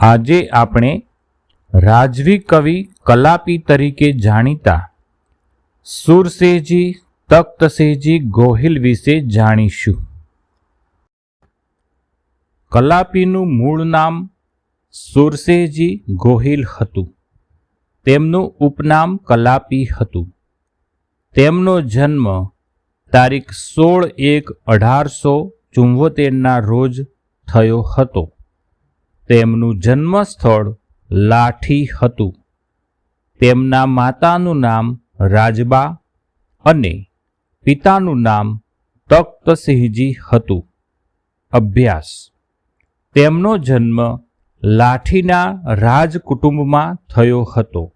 આજે આપણે રાજવી કવિ કલાપી તરીકે જાણીતા સુરસેજી, તખ્તસેજી, ગોહિલ વિશે જાણીશું. કલાપીનું મૂળ નામ સુરસેજી ગોહિલ હતું. તેમનું ઉપનામ કલાપી હતું. તેમનો જન્મ તારીખ સોળ એક અઢારસો ચુંવોતેરના રોજ થયો હતો. તેમનું જન્મસ્થળ લાઠી હતું. તેમના માતાનું નામ રાજબા અને પિતાનું નામ તખ્તસિંહજી હતું. અભ્યાસ. તેમનો જન્મ લાઠીના રાજકુટુંબમાં થયો હતો.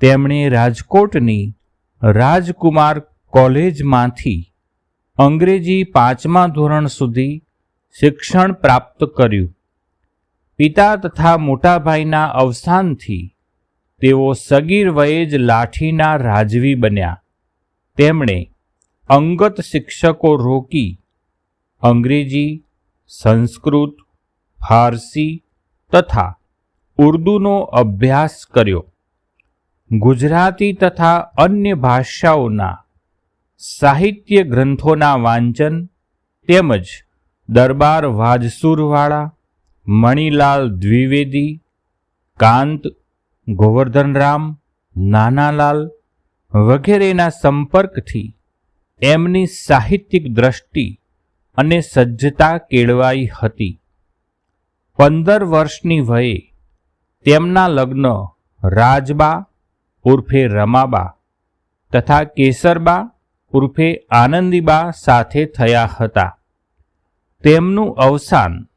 તેમણે રાજકોટની રાજકુમાર કોલેજમાંથી અંગ્રેજી પાંચમા ધોરણ સુધી શિક્ષણ પ્રાપ્ત કર્યું. પિતા તથા મોટાભાઈના અવસાનથી તેઓ સગીર વયે જ લાઠીના રાજવી બન્યા. તેમણે અંગત શિક્ષકો રોકી અંગ્રેજી, સંસ્કૃત, ફારસી તથા ઉર્દૂનો અભ્યાસ કર્યો. ગુજરાતી તથા અન્ય ભાષાઓના સાહિત્ય ગ્રંથોના વાંચન તેમજ દરબાર વાજસુરવાળા મણિલાલ દ્વિવેદી, કાંત ગોવર્ધનરામ, નાનાલાલ વગેરેના સંપર્કથી એમની સાહિત્યિક દ્રષ્ટિ અને સજ્જતા કેળવાઈ હતી. પંદર વર્ષની વયે તેમના લગ્ન રાજબા ઉર્ફે રમાબા તથા કેસરબા ઉર્ફે આનંદીબા સાથે થયા હતા. તેમનું અવસાન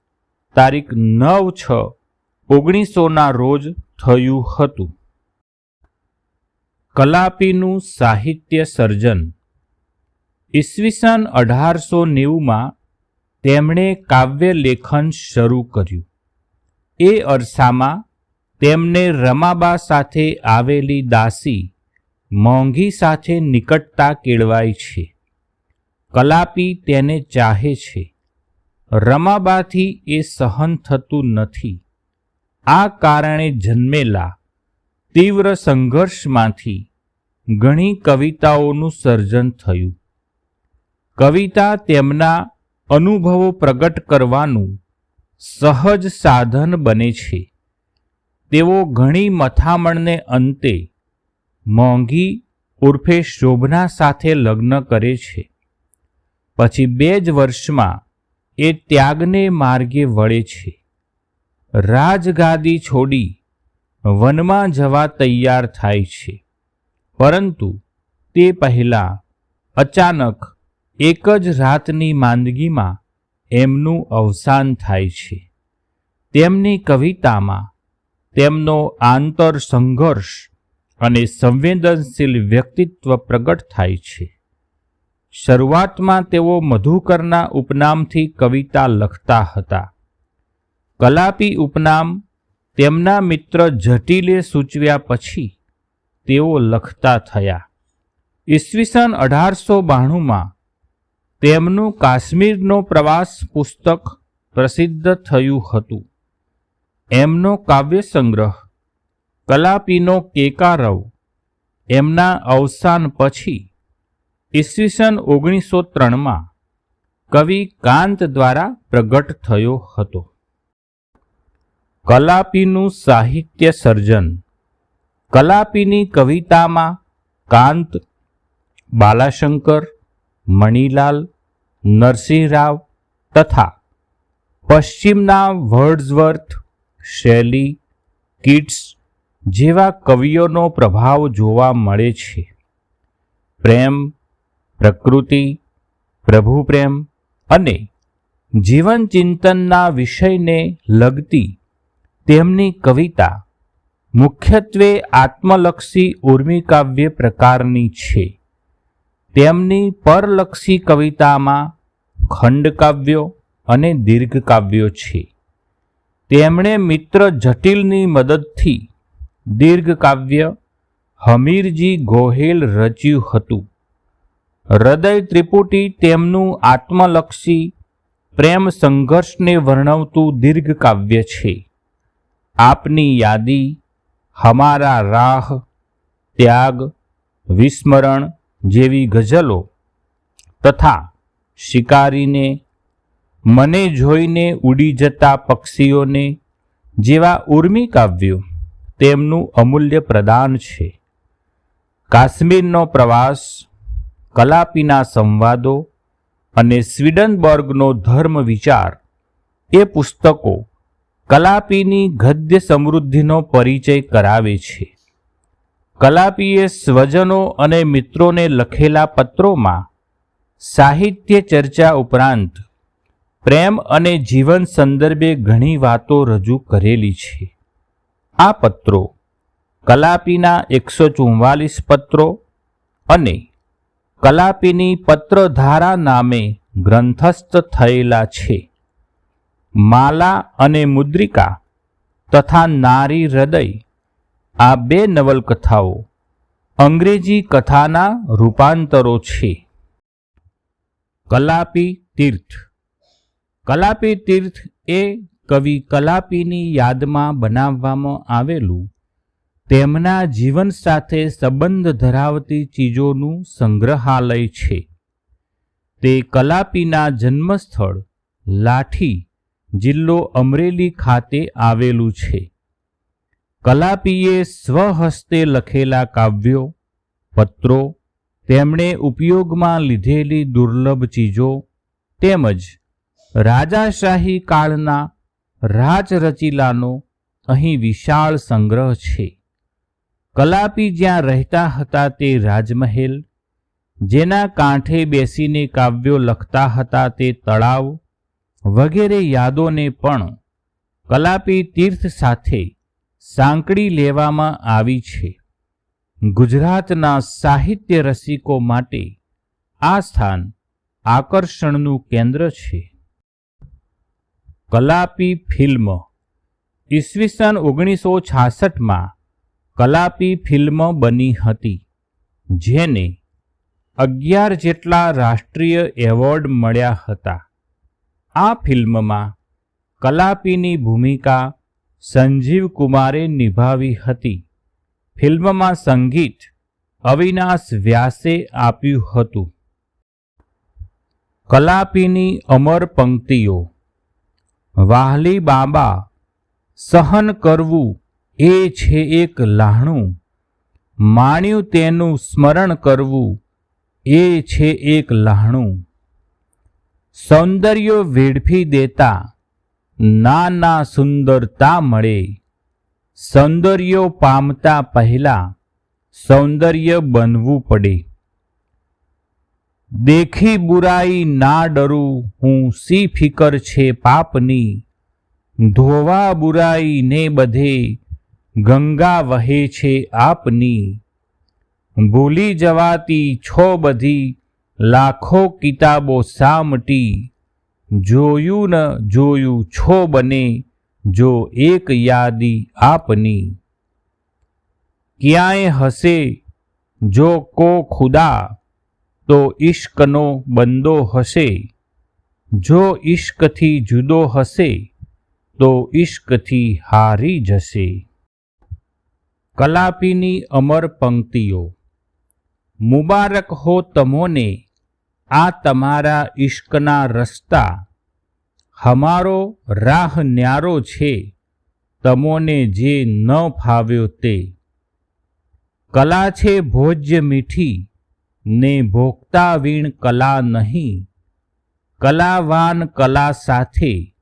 તારીખ નવ છ, ઓગણીસોના રોજ થયું હતું. કલાપીનું સાહિત્ય સર્જન. ઈસવીસન અઢારસો નેવુંમાં તેમણે કાવ્ય લેખન શરૂ કર્યું. એ અરસામાં તેમને રમાબા સાથે આવેલી દાસી મોંઘી સાથે નિકટતા કેળવાય છે. કલાપી તેને ચાહે છે. રમાબાથી એ સહન થતું નથી. આ કારણે જન્મેલા તીવ્ર સંઘર્ષમાંથી ઘણી કવિતાઓનું સર્જન થયું. કવિતા તેમના અનુભવો પ્રગટ કરવાનું સહજ સાધન બને છે. તેઓ ઘણી મથામણને અંતે મોંઘી ઉર્ફે શોભના સાથે લગ્ન કરે છે. પછી બે જ વર્ષમાં એ ત્યાગને માર્ગે વળે છે. રાજગાદી છોડી વનમાં જવા તૈયાર થાય છે. પરંતુ તે પહેલાં અચાનક એક જ રાતની માંદગીમાં એમનું અવસાન થાય છે. તેમની કવિતામાં તેમનો આંતર સંઘર્ષ અને સંવેદનશીલ વ્યક્તિત્વ પ્રગટ થાય છે. શરૂઆતમાં તેઓ મધુકરના ઉપનામથી કવિતા લખતા હતા. કલાપી ઉપનામ તેમના મિત્ર જટિલે સૂચવ્યા પછી તેઓ લખતા થયા. ઈસવીસન અઢારસો બાણુંમાં તેમનું કાશ્મીરનો પ્રવાસ પુસ્તક પ્રસિદ્ધ થયું હતું. એમનો કાવ્ય સંગ્રહ કલાપીનો કેકારવ એમના અવસાન પછી ઈસવીસન ઓગણીસો ત્રણમાં કવિ કાંત દ્વારા પ્રગટ થયો હતો. કલાપીનું સાહિત્ય સર્જન. કલાપીની કવિતામાં કાંત, બાલાશંકર, મણિલાલ, નરસિંહરાવ તથા પશ્ચિમના વર્ડ્સવર્થ, શૈલી, કિટ્સ જેવા કવિઓનો પ્રભાવ જોવા મળે છે. પ્રેમ પ્રકૃતિ, પ્રભુ પ્રેમ અને જીવન ચિંતનના વિષયને લગતી તેમની કવિતા મુખ્યત્વે આત્મલક્ષી ઉર્મિકાવ્ય પ્રકારની છે. તેમની પરલક્ષી કવિતામાં ખંડકાવ્યો અને દીર્ઘકાવ્યો છે. તેમણે મિત્ર જટિલની મદદથી દીર્ઘકાવ્ય હમીરજી ગોહેલ રચ્યું હતું. હૃદય ત્રિપુટી તેમનું આત્મલક્ષી પ્રેમ સંઘર્ષને વર્ણવતું દીર્ઘ કાવ્ય છે. આપની યાદી, હમારા રાહ, ત્યાગ, વિસ્મરણ જેવી ગઝલો તથા શિકારીને, મને જોઈને ઉડી જતા પક્ષીઓને જેવા ઉર્મી કાવ્યો તેમનું અમૂલ્ય પ્રદાન છે. કાશ્મીરનો પ્રવાસ કલાપીના સંવાદો અને સ્વીડનબર્ગનો ધર્મ વિચાર એ પુસ્તકો કલાપીની ગદ્ય સમૃદ્ધિનો પરિચય કરાવે છે. કલાપીએ સ્વજનો અને મિત્રોને લખેલા પત્રોમાં સાહિત્ય ચર્ચા ઉપરાંત પ્રેમ અને જીવન સંદર્ભે ઘણી વાતો રજૂ કરેલી છે. આ પત્રો કલાપીના એકસો ચુમ્વાલીસ પત્રો અને કલાપીની પત્રધારા નામે ગ્રંથસ્થ થયેલા છે. માલા અને મુદ્રિકા તથા નારી હૃદય, આ બે નવલકથાઓ અંગ્રેજી કથાના રૂપાંતરો છે. કલાપી તીર્થ. કલાપી તીર્થ એ કવિ કલાપીની યાદમાં બનાવવામાં આવેલું તેમના જીવન સાથે સંબંધ ધરાવતી ચીજોનું સંગ્રહાલય છે. તે કલાપીના જન્મસ્થળ, લાઠી, જિલ્લો અમરેલી ખાતે આવેલું છે. કલાપીએ સ્વહસ્તે લખેલા કાવ્યો, પત્રો, તેમણે ઉપયોગમાં લીધેલી દુર્લભ ચીજો, તેમજ રાજાશાહી કાળના રાજરચીલાનો અહીં વિશાળ સંગ્રહ છે. કલાપી જ્યાં રહેતા હતા તે રાજમહેલ, જેના કાંઠે બેસીને કાવ્યો લખતા હતા તે તળાવ, વગેરે યાદોને પણ કલાપી તીર્થ સાથે સાંકળી લેવામાં આવી છે. ગુજરાતના સાહિત્ય રસિકો માટે આ સ્થાન આકર્ષણનું કેન્દ્ર છે. કલાપી ફિલ્મ ઈસવીસન ઓગણીસો છાસઠમાં કલાપી ફિલ્મ બની હતી, જેને અગિયાર જેટલા રાષ્ટ્રીય એવોર્ડ મળ્યા હતા. આ ફિલ્મમાં કલાપીની ભૂમિકા સંજીવ કુમારે નિભાવી હતી. ફિલ્મમાં સંગીત અવિનાશ વ્યાસે આપ્યું હતું. કલાપીની અમર પંક્તિઓ, વાહલી બાબા, સહન કરવું એ છે એક લાહણું. માણ્યું તેનું સ્મરણ કરવું એ છે એક લાહણું. સૌંદર્ય વેડફી દેતા નાના સુંદરતા મળે. સૌંદર્યો પામતા પહેલા સૌંદર્ય બનવું પડે. દેખી બુરાઈ ના ડરું હું સી ફિકર છે પાપની? ધોવા બુરાઈ ને બધે ગંગા વહે છે આપની. ભૂલી જવાતી છો બધી, લાખો કિતાબો સામટી. જોયું ન જોયું છો બને, જો એક યાદી આપની. ક્યાંય હશે, જો કો ખુદા, તો ઈશ્કનો બંદો હશે. જો ઈશ્કથી જુદો હશે, તો ઈશ્કથી હારી જશે. કલાપીની અમર પંક્તિઓ. મુબારક હો તમોને આ તમારા ઈશ્કના રસ્તા. હમારો રાહ ન્યારો છે તમોને જે ન ફાવ્યો તે. કલા છે ભોજ્ય મીઠી, ને ભોગતા વીણ કલા નહીં. કલાવાન કલા સાથે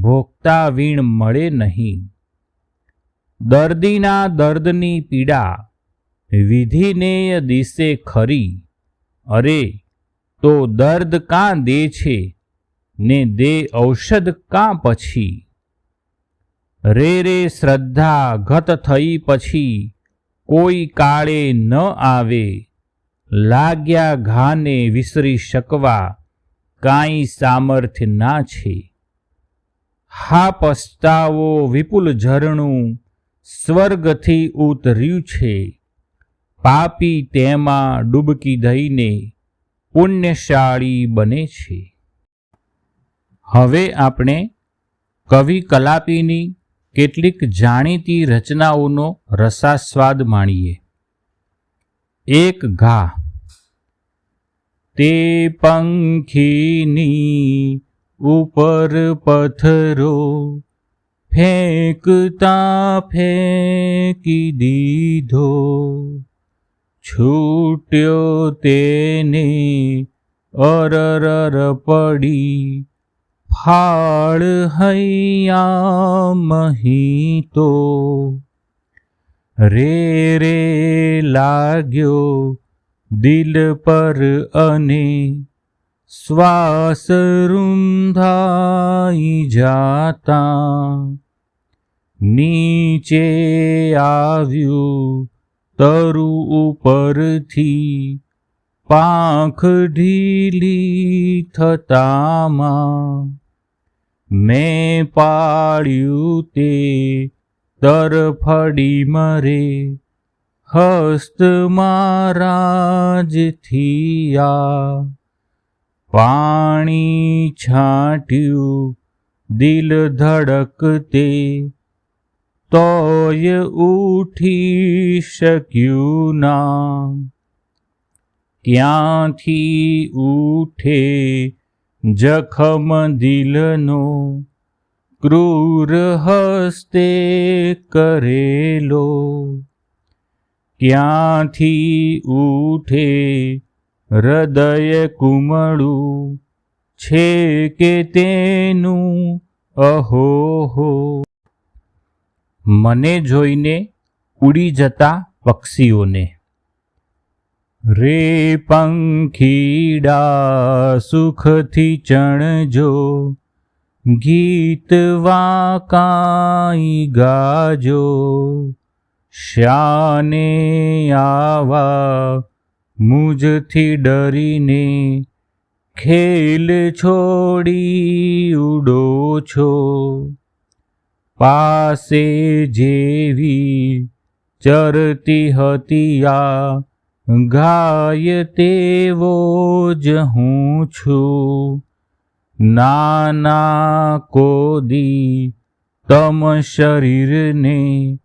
ભોગતા વીણ મળે નહીં. દર્દીના દર્દની પીડા વિધિનેય દિશે ખરી. અરે, તો દર્દ કાં દે છે? ને દે ઔષધ કાં પછી? રે રે શ્રદ્ધા ઘત થઈ પછી કોઈ કાળે ન આવે. લાગ્યા ઘાને વિસરી શકવા કાંઈ સામર્થ્ય ના છે. હા પસ્તાવો વિપુલ ઝરણું સ્વર્ગથી ઉતર્યું છે. પાપી તેમાં ડૂબકી દઈને પુણ્યશાળી બને છે. હવે આપણે કવિ કલાપીની કેટલીક જાણીતી રચનાઓનો રસાસ્વાદ માણીએ. એક ઘા. તે પંખીની ઉપર પથ્થરો ફેંકતા ફેંકી દીધો. છૂટ્યો તેને અરર પડી. ફાળ હૈયા મહીતો. રે રે લાગ્યો દિલ પર અને શ્વાસ રૂંધાઈ જાતા. નીચે આવ્યું તરુ ઉપરથી પાંખ ઢીલી થતામાં. મેં પાડ્યું તે તરફડી મરે, હસ્ત મારા જ થિયા પાણી છાંટ્યું, દિલ ધડકતે. તોય ઉઠી શક્યું ના. ક્યાંથી ઉઠે જખમ દિલનો? ક્રૂર હસ્તે કરેલો. ક્યાંથી ઉઠે હૃદય કુમળું છે કે તેનું? અહોહો મને જોઈને ઉડી જતા પક્ષીઓને. રે પંખીડા સુખથી ચણજો. ગીત વાકાઈ ગાજો. શ્યાને આવા મુજથી ડરીને ખેલ છોડી ઉડો છો. પાસે જેવી ચરતી હતી આ ગાય તેવો જ હું છું. નાના કોદી તમ શરીરને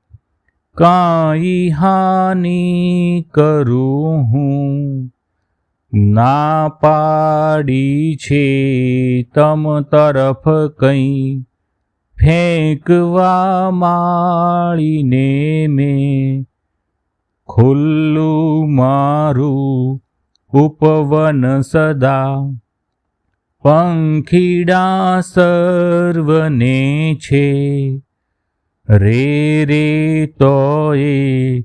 કાંઈ હાનિ કરું હું. ના પાડી છે તમ તરફ કંઈ. ફેંકવા માળીને મેં ખુલ્લું મારું ઉપવન સદા. પંખીડા સર્વને છે. રે રે તોય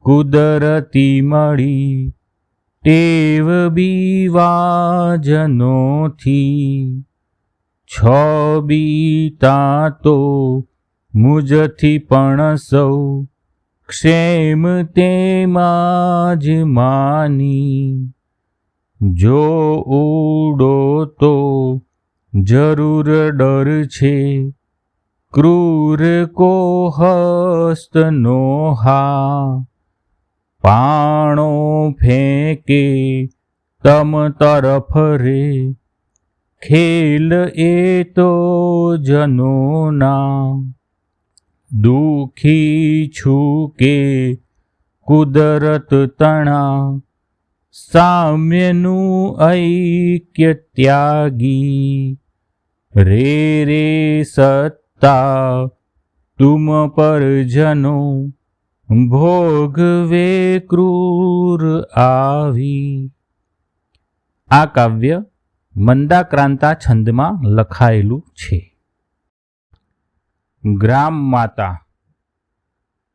કુદરતી મળી ટેવ બીવાજનોથી છ બીતા તો મુજથી પણ સૌ ક્ષેમ તેમાં જ માની. જો ઉડો તો જરૂર ડર છે ક્રૂર કો હસ્તનો હા પાણો ફેંકે તમ તરફ રે. ખેલ એ તો જનોના, દુખી છું કે કુદરત તણા. સામ્યનું ઐક્ય ત્યાગી, રે રે સત્તા તુમ પરજનો ભોગવે ક્રૂર આવી. આ કાવ્ય મંદાક્રાંતા છંદમાં લખાયેલું છે. ગ્રામ માતા,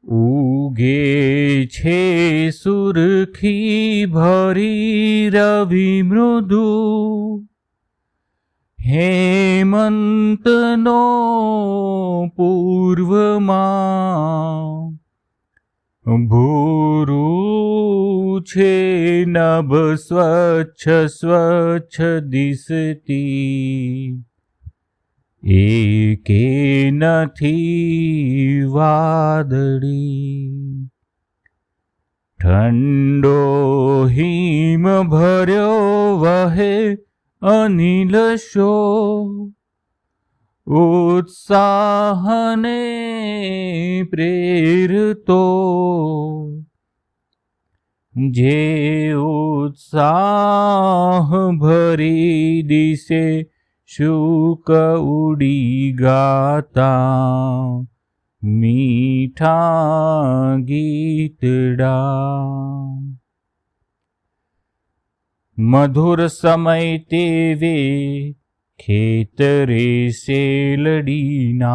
ઉગે છે સુરખી ભરી રવિ મૃદુ. હેમંતનો પૂર્વમાં ભૂરું છે નભ સ્વચ્છ સ્વચ્છ દિસતી. એકે નથી વાદળી. ઠંડો હિમ ભર્યો વહે અનિલ શો ઉત્સાહને પ્રેરતો. જે ઉત્સાહ ભરી દિશે શુક ઉડી ગાતા. મીઠા ગીતડા. મધુર સમય તેવે ખેતરે શેલડીના.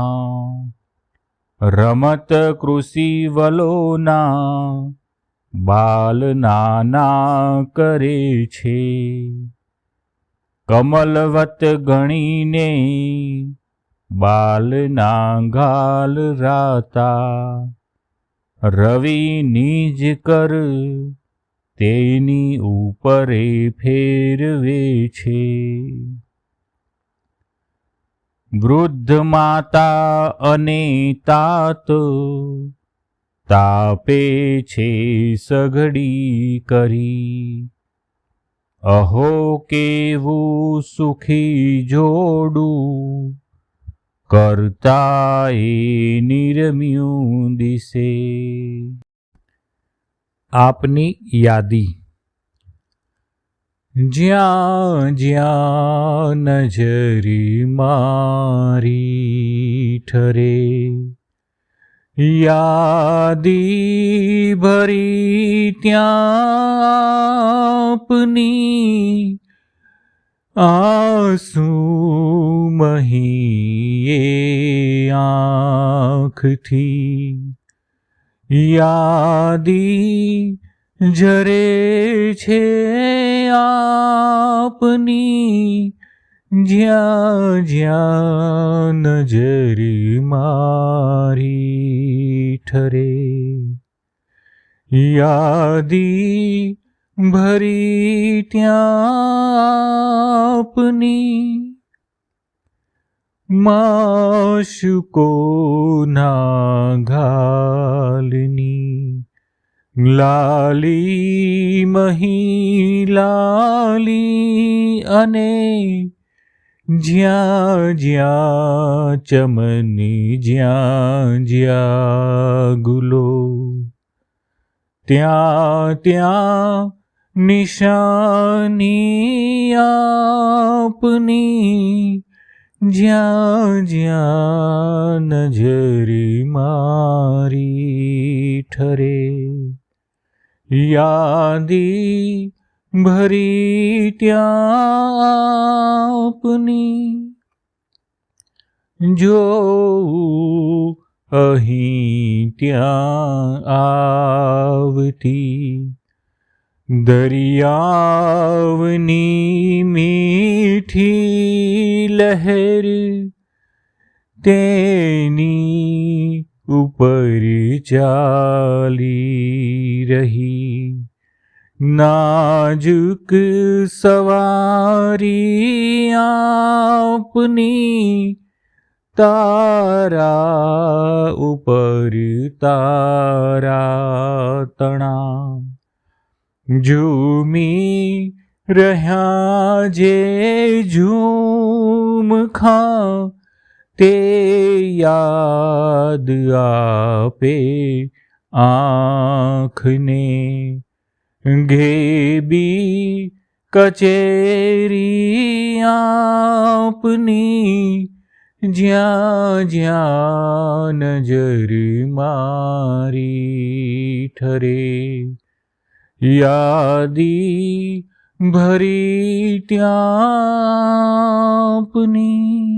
રમત કૃષિ વલોના બાલ નાના કરે છે. કમલવત ગણીને બાલના ગાલ રાતા. રવિ નિજ કર તેની ઉપરે ફેરવે છે. વૃદ્ધ માતા અને તાત તાપે છે સઘડી કરી. અહો કેવું સુખી જોડું કરતા એ નિરમ્યું દિશે. આપની યાદી. જ્યાં જ્યાં નજરી મારી ઠરે યાદી ભરી ત્યાં આપની આંસુ મહીએ આંખથી. યાદી જરે છે આપની જ્યાં જ્યાં નજરી મારી ઠરે. યાદી ભરી ત્યાં આપની માશુકો ના ઘાલની લાલી મહી લાલી અને જ્યાં જ્યાં ચમની જ્યાં જ્યાં ગુલો ત્યાં ત્યાં નિશાની આપની જ્યાં જ્યાં નજરી મારી ઠરે યાદી ભરી ત્યાં આપની જો અહીં ત્યાં આવતી દરિયાવની મીઠી લહેર તેની ઉપર ચાલી રહી નાજુક સવારી આપની તારા ઉપર તારા તણા ઝૂમી રહ્યા જે ઝૂમ ખા, તે યાદ આપે આંખને. ઘેબી કચેરી આપની જ્યાં જ્યાં નજર મારી ઠરે. યાદી ભરી ત્યાં આપની